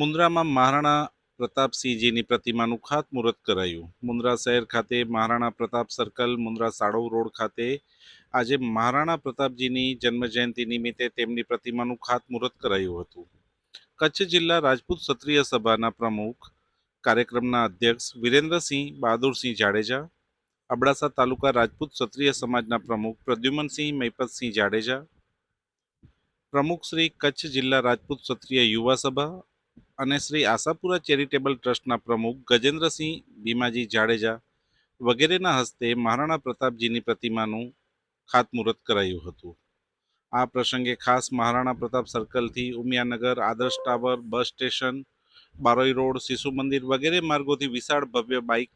મુન્દ્રામાં મહારાણા પ્રતાપસિંહજીની પ્રતિમાનું ખાતમુહૂર્ત કરાયું. મુન્દ્રા શહેર ખાતે મહારાણા પ્રતાપ સર્કલ મુન્દ્રા સાડવ રોડ ખાતે આજે મહારાણા પ્રતાપજીની જન્મજયંતિ નિમિત્તે તેમની પ્રતિમાનું ખાતમુહૂર્ત કરાયું હતું. કચ્છ જિલ્લા રાજપૂત ક્ષત્રિય સભાના પ્રમુખ, કાર્યક્રમના અધ્યક્ષ વિરેન્દ્રસિંહ બહાદુરસિંહ જાડેજા, અબડાસા તાલુકા રાજપૂત ક્ષત્રિય સમાજના પ્રમુખ પ્રદ્યુમનસિંહ મૈપતસિંહ જાડેજા, પ્રમુખ શ્રી કચ્છ જિલ્લા રાજપૂત ક્ષત્રિય યુવા સભા અને શ્રી આશાપુરા ચેરિટેબલ ટ્રસ્ટના પ્રમુખ ગજેન્દ્રસિંહ ભીમાજી જાડેજા વગેરેના હસ્તે મહારાણા પ્રતાપજીની પ્રતિમાનું ખાતમુહૂર્ત કરાયું હતું. આ પ્રસંગે ખાસ Maharana Pratap સર્કલથી Umiyanagar, Adarsh tower, bus station, Baroi road, શિશુ મંદિર વગેરે માર્ગોથી વિશાળ ભવ્ય બાઇક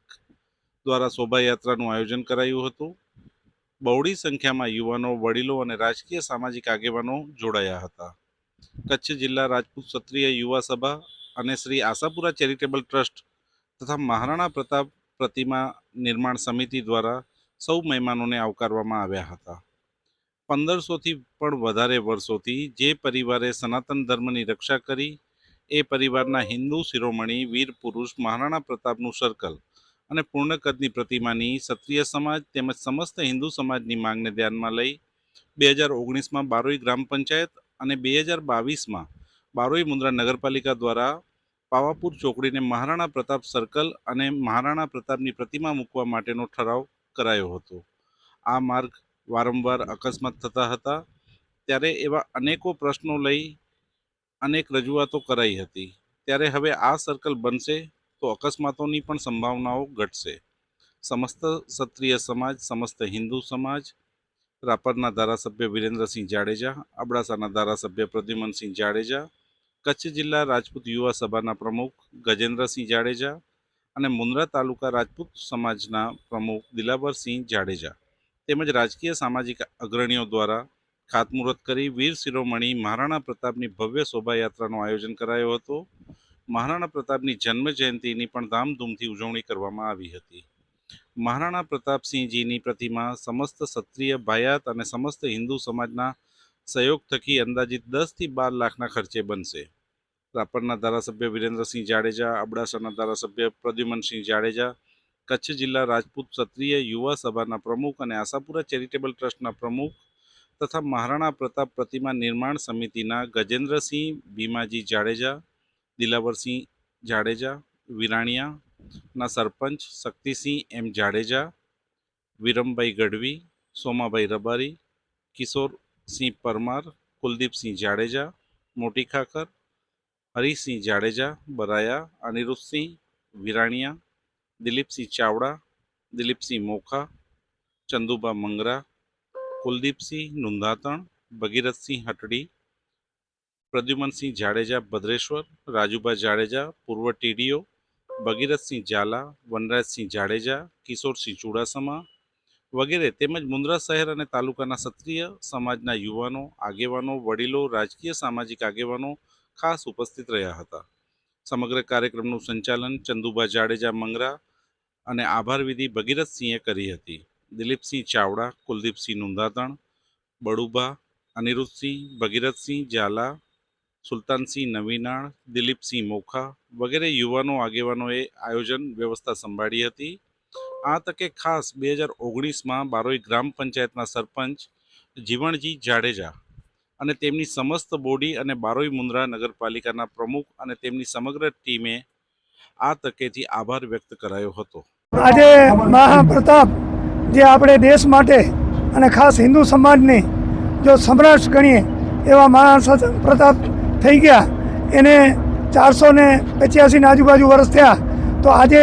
દ્વારા શોભાયાત્રાનું આયોજન કરાયું હતું. બહોળી સંખ્યામાં યુવાનો, વડીલો અને રાજકીય સામાજિક આગેવાનો જોડાયા હતા. કચ્છ જિલ્લા રાજપૂત ક્ષત્રિય યુવા સભા અને શ્રી આશાપુરા ચેરિટેબલ ટ્રસ્ટ તથા મહારાણા પ્રતાપ પ્રતિમા નિર્માણ સમિતિ દ્વારા સૌ મહેમાનોને આવકારવામાં આવ્યા હતા. પંદરસોથી પણ વધારે વર્ષોથી જે પરિવારે સનાતન ધર્મની રક્ષા કરી, એ પરિવારના હિન્દુ શિરોમણી, વીર પુરુષ, મહારાણા પ્રતાપનું સર્કલ અને પૂર્ણકદની પ્રતિમાની ક્ષત્રિય સમાજ તેમજ સમસ્ત હિન્દુ સમાજની માંગને ધ્યાનમાં લઈ બે હજાર ઓગણીસમાં બારોઈ ગ્રામ પંચાયત અને બે હજાર બાવીસમાં બારોઈ મુન્દ્રા નગરપાલિકા દ્વારા પાવાપુર ચોકડીને મહારાણા પ્રતાપ સર્કલ અને મહારાણા પ્રતાપની પ્રતિમા મૂકવા માટેનો ઠરાવ કરાયો હતો. આ માર્ગ વારંવાર અકસ્માત થતા હતા, ત્યારે એવા અનેકો પ્રશ્નો લઈ અનેક રજૂઆતો કરાઈ હતી. ત્યારે હવે આ સર્કલ બનશે તો અકસ્માતોની પણ સંભાવનાઓ ઘટશે. સમસ્ત ક્ષત્રિય સમાજ, સમસ્ત હિન્દુ સમાજ રાપરના ધારાસભ્ય વિરેન્દ્રસિંહ જાડેજા, અબડાસાના ધારાસભ્ય પ્રદ્યુમનસિંહ જાડેજા, કચ્છ જિલ્લા રાજપૂત યુવા સભાના પ્રમુખ ગજેન્દ્રસિંહ જાડેજા અને મુન્દ્રા તાલુકા રાજપૂત સમાજના પ્રમુખ દિલાવરસિંહ જાડેજા તેમજ રાજકીય સામાજિક અગ્રણીઓ દ્વારા ખાતમુહૂર્ત કરી વીર શિરોમણી મહારાણા પ્રતાપની ભવ્ય શોભાયાત્રાનું આયોજન કરાયો હતો. મહારાણા પ્રતાપની જન્મ જયંતિની પણ ધામધૂમથી ઉજવણી કરવામાં આવી હતી. મહારાણા પ્રતાપસિંહજીની પ્રતિમા સમસ્ત ક્ષત્રિય ભાયાત અને સમસ્ત હિન્દુ સમાજના સહયોગ થકી અંદાજિત દસથી બાર લાખના ખર્ચે બનશે. રાપરના ધારાસભ્ય વિરેન્દ્રસિંહ જાડેજા, અબડાસાના ધારાસભ્ય પ્રદ્યુમનસિંહ જાડેજા, કચ્છ જિલ્લા રાજપૂત ક્ષત્રિય યુવા સભાના પ્રમુખ અને આશાપુરા ચેરિટેબલ ટ્રસ્ટના પ્રમુખ તથા મહારાણા પ્રતાપ પ્રતિમા નિર્માણ સમિતિના ગજેન્દ્રસિંહ, ભીમાજી જાડેજા, દિલાવરસિંહ જાડેજા વિરાણિયાના સરપંચ શક્તિસિંહ એમ જાડેજા, વિરમભાઈ ગઢવી, સોમાભાઈ રબારી કિશોરસિંહ પરમાર, કુલદીપસિંહ જાડેજા, મોટી ખાખર, હરિસિંહ જાડેજા, બરાયા, અનિરુદ્ધસિંહ વિરાણિયા, દિલીપસિંહ ચાવડા, દિલીપસિંહ મોખા, ચંદુબા મંગરા, કુલદીપસિંહ નુંધાતણ, ભગીરથસિંહ હટડી, પ્રદ્યુમનસિંહ જાડેજા, ભદ્રેશ્વર, રાજુભા જાડેજા, પૂર્વ ટીડીઓ ભગીરથસિંહ ઝાલા, વનરાજસિંહ જાડેજા, કિશોરસિંહ ચુડાસમા વગેરે તેમજ મુન્દ્રા શહેર અને તાલુકાના ક્ષત્રિય સમાજના યુવાનો, આગેવાનો, વડીલો, રાજકીય, સામાજિક આગેવાનો ખાસ ઉપસ્થિત રહ્યા હતા. સમગ્ર કાર્યક્રમનું સંચાલન ચંદુભા જાડેજા મંગરા અને આભાર વિધિ ભગીરથસિંહે કરી હતી. દિલીપસિંહ ચાવડા, કુલદીપસિંહ નુંધાતણ બડુભા અનિરુદ્ધસિંહ, ભગીરથસિંહ ઝાલા સુલતાનસિંહ નવીનાળ, દિલીપસિંહ મોખા વગેરે યુવાનો આગેવાનોએ આયોજન વ્યવસ્થા સંભાળી હતી. આ તકે ખાસ બે હજાર ઓગણીસમાં બારોઈ ગ્રામ પંચાયતના સરપંચ જીવણજી જાડેજા અને તેમની સમસ્ત બોડી અને બારોઈ મુન્દ્રા નગરપાલિકાના પ્રમુખ અને તેમની સમગ્ર ટીમે આ તકેથી આભાર વ્યક્ત કરાયો હતો. આજે મહાપ્રતાપ જે આપણે દેશ માટે અને ખાસ હિન્દુ સમાજની જો સમ્રાટ ગણીએ એવા મહારાણા પ્રતાપ થઈ ગયા. એને ચારસો ને પચ્યાસીની આજુબાજુ વર્ષ થયા. તો આજે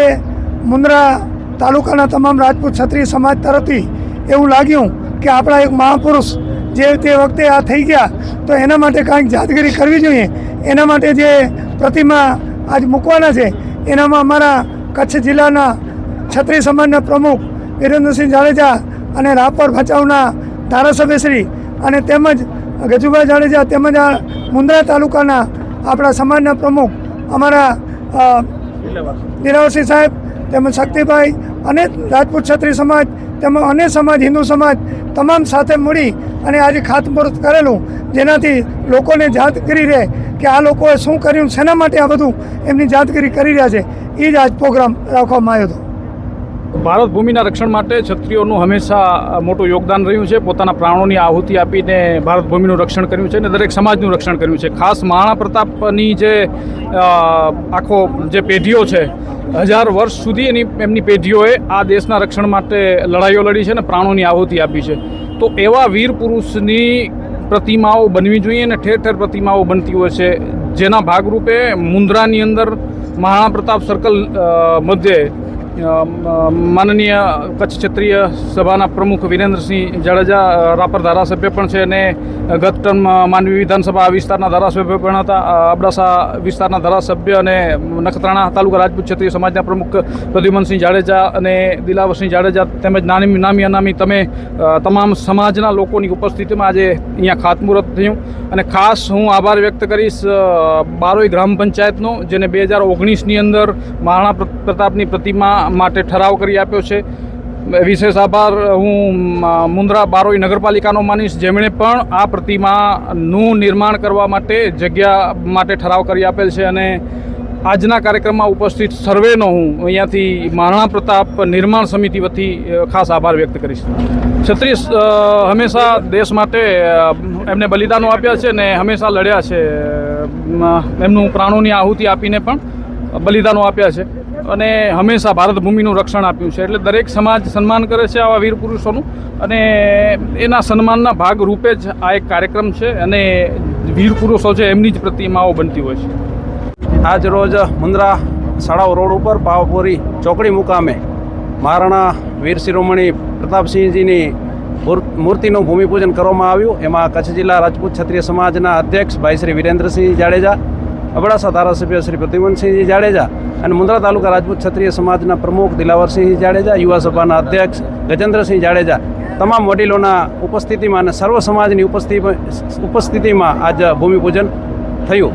મુન્દ્રા તાલુકાના તમામ રાજપૂત ક્ષત્રિય સમાજ તરફથી એવું લાગ્યું કે આપણા એક મહાપુરુષ જે તે વખતે આ થઈ ગયા, તો એના માટે કાંઈક જાદગીરી કરવી જોઈએ. એના માટે જે પ્રતિમા આજ મૂકવાના છે, એનામાં અમારા કચ્છ જિલ્લાના ક્ષત્રિય સમાજના પ્રમુખ વિરેન્દ્રસિંહ જાડેજા અને રાપર ભચાઉના ધારાસભ્યશ્રી અને તેમજ ગજુભાઈ જાડેજા તેમજ આ મુંદ્રા તાલુકાના આપણા સમાજના પ્રમુખ અમારા દિલાવરસિંહ સાહેબ તેમજ શક્તિભાઈ અને રાજપૂત ક્ષત્રિય સમાજ તેમજ અને સમાજ, હિન્દુ સમાજ તમામ સાથે મળી અને આજે ખાતમુહૂર્ત કરેલું જેનાથી લોકોને જાતગીરી રહે કે આ લોકોએ શું કર્યું, શેના માટે આ બધું એમની જાતગીરી કરી રહ્યા છે એ જ આજ પ્રોગ્રામ રાખવામાં આવ્યો હતો. ભારત ભૂમિના રક્ષણ માટે ક્ષત્રિયોનું હંમેશા મોટું યોગદાન રહ્યું છે. પોતાના પ્રાણોની આહુતિ આપીને ભારત ભૂમિનું રક્ષણ કર્યું છે અને દરેક સમાજનું રક્ષણ કર્યું છે. ખાસ મહારાણા પ્રતાપની જે આખો જે પેઢીઓ છે, હજાર વર્ષ સુધી એની, એમની પેઢીઓએ આ દેશના રક્ષણ માટે લડાઈઓ લડી છે અને પ્રાણોની આહુતિ આપી છે. તો એવા વીર પુરુષની પ્રતિમાઓ બનવી જોઈએ અને ઠેર ઠેર પ્રતિમાઓ બનતી હોય છે. જેના ભાગરૂપે મુન્દ્રાની અંદર મહારાણા પ્રતાપ સર્કલ મધ્યે માનનીય કચ્છ ક્ષત્રિય સભાના પ્રમુખ વિરેન્દ્રસિંહ જાડેજા રાપર ધારાસભ્ય પણ છે અને ગત ટર્મ માનવી વિધાનસભા વિસ્તારના ધારાસભ્ય પણ હતા. અબડાસા વિસ્તારના ધારાસભ્ય અને નખત્રાણા તાલુકા રાજપૂત ક્ષત્રિય સમાજના પ્રમુખ પ્રદ્યુમનસિંહ જાડેજા અને દિલાવરસિંહ જાડેજા તેમજ નાની, નામી અનામી તમે તમામ સમાજના લોકોની ઉપસ્થિતિમાં આજે અહીંયા ખાતમુહૂર્ત થયું. અને ખાસ હું આભાર વ્યક્ત કરીશ બારોઈ ગ્રામ પંચાયતનો, જેને બે હજાર ઓગણીસની અંદર મહારાણા પ્ર- પ્રતાપની પ્રતિમા માટે ઠરાવ કરી આપ્યો છે. વિશેષ આભાર. હું મુન્દ્રા બારોઈ નગરપાલિકાનો માનીશ. જેમણે પણ આ પ્રતિમાનું નિર્માણ કરવા માટે જગ્યા માટે ઠરાવ કરી આપેલ છે અને આજના કાર્યક્રમમાં ઉપસ્થિત સર્વેનો હું અહીંયાથી મહારાણા પ્રતાપ નિર્માણ સમિતિ વતી ખાસ આભાર વ્યક્ત કરીશ. છત્રીસ હંમેશા દેશ માટે એમને બલિદાનો આપ્યા છે ને હંમેશા લડ્યા છે. એમનું પ્રાણોની આહુતિ આપીને પણ બલિદાનો આપ્યા છે. અને હંમેશા ભારત ભૂમિનું રક્ષણ આપ્યું છે. એટલે દરેક સમાજ સન્માન કરે છે આવા વીર પુરુષોનું. અને એના સન્માનના ભાગ રૂપે જ આ એક કાર્યક્રમ છે અને વીર પુરુષો છે એમની જ પ્રતિમાઓ બનતી હોય છે. આજ રોજ મુન્દ્રા શાળાઓ રોડ ઉપર પાવાપુરી ચોકડી મુકામે મહારાણા વીર શિરોમણી પ્રતાપસિંહજીની મૂર- મૂર્તિનું ભૂમિપૂજન કરવામાં આવ્યું. એમાં કચ્છ જિલ્લા રાજપૂત ક્ષત્રિય સમાજના અધ્યક્ષ ભાઈ શ્રી વિરેન્દ્રસિંહ જાડેજા, અબડાસા ધારાસભ્ય શ્રી પ્રદ્યુમનસિંહજી જાડેજા અને મુન્દ્રા તાલુકા રાજપૂત ક્ષત્રિય સમાજના પ્રમુખ દિલાવરસિંહ જાડેજા યુવા સભાના અધ્યક્ષ ગજેન્દ્રસિંહ જાડેજા તમામ વડીલોના ઉપસ્થિતિમાં અને સર્વ સમાજની ઉપસ્થિતિ ઉપસ્થિતિમાં આજ ભૂમિપૂજન થયું.